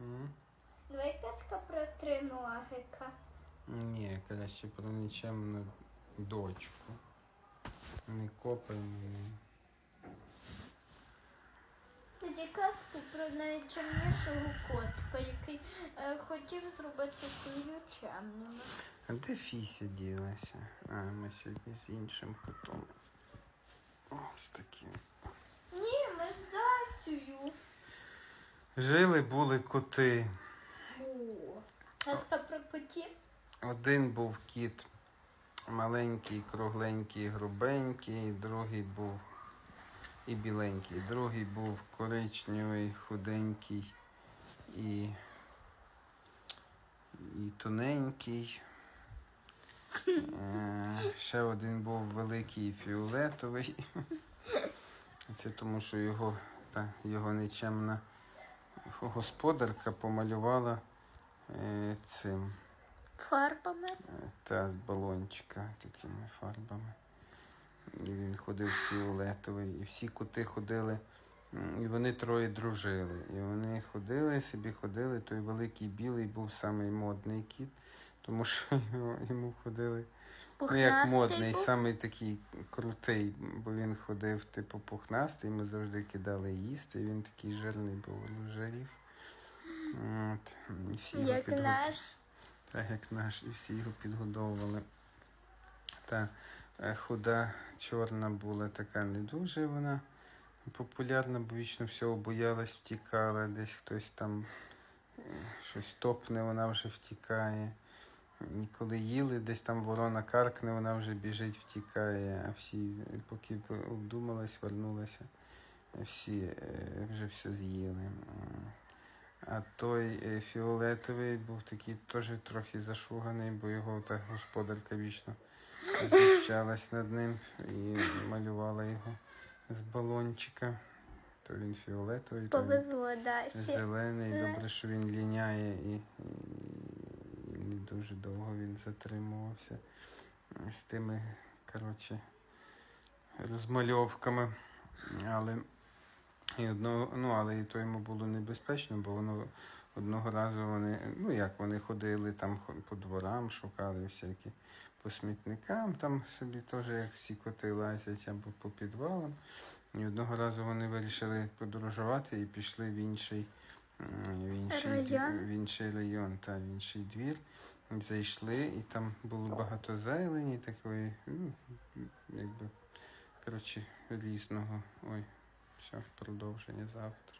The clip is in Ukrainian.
М? Давай казка про триногика. Ні, краще про нічемну дочку. Не копай мене. Тоді казку про найчемнішого котика, який е, хотів зробити сім'ю чемними. А де Фіся ділася? А, ми сьогодні з іншим котом. Ось таким. Ні, ми з Дасею. Жили були коти. О, про котів. Один був кіт маленький, кругленький, грубенький, другий був і біленький, другий був коричневий, худенький і, і тоненький. Е, Ще один був великий і фіолетовий. Це тому, що його, та, його нечемна господарка помалювала е, цим. Фарбами. Та з балончика такими фарбами. І він ходив фіолетовий. І всі коти ходили, і вони троє дружили. І вони ходили, собі ходили. Той великий білий був самий модний кіт, тому що йому ходили. Ну, як модний, був. самий такий крутий, бо він ходив, типу, пухнастий, ми завжди кидали їсти, він такий жирний був, ну, жарів. От, і всі його Як підготували. наш. Так як наш, і всі його підгодовували. Та е, худа чорна була така не дуже вона популярна, бо вічно всього боялась, втікала, десь хтось там е, щось топне, вона вже втікає. І коли їли, десь там ворона каркне, вона вже біжить, втікає, а всі, поки обдумалась, вернулася, всі е, вже все з'їли. А той е, фіолетовий був такий теж трохи зашуганий, бо його та господарка вічно знущалась над ним і малювала його з балончика. То він фіолетовий, то він зелений. Добре, що він ліняє і, і, дуже довго він затримувався з тими, коротше, розмальовками. Але і одного, ну, але і то йому було небезпечно, бо воно одного разу вони, ну як вони ходили там по дворам, шукали всякі по смітникам, там собі теж, як всі коти лазять або по підвалам. І одного разу вони вирішили подорожувати і пішли в інший, в інший, Район? в інший район, та, в інший двір. Зайшли, і там було багато зелені, такої, ну, якби, коротше, різного. Ой, все, продовження завтра.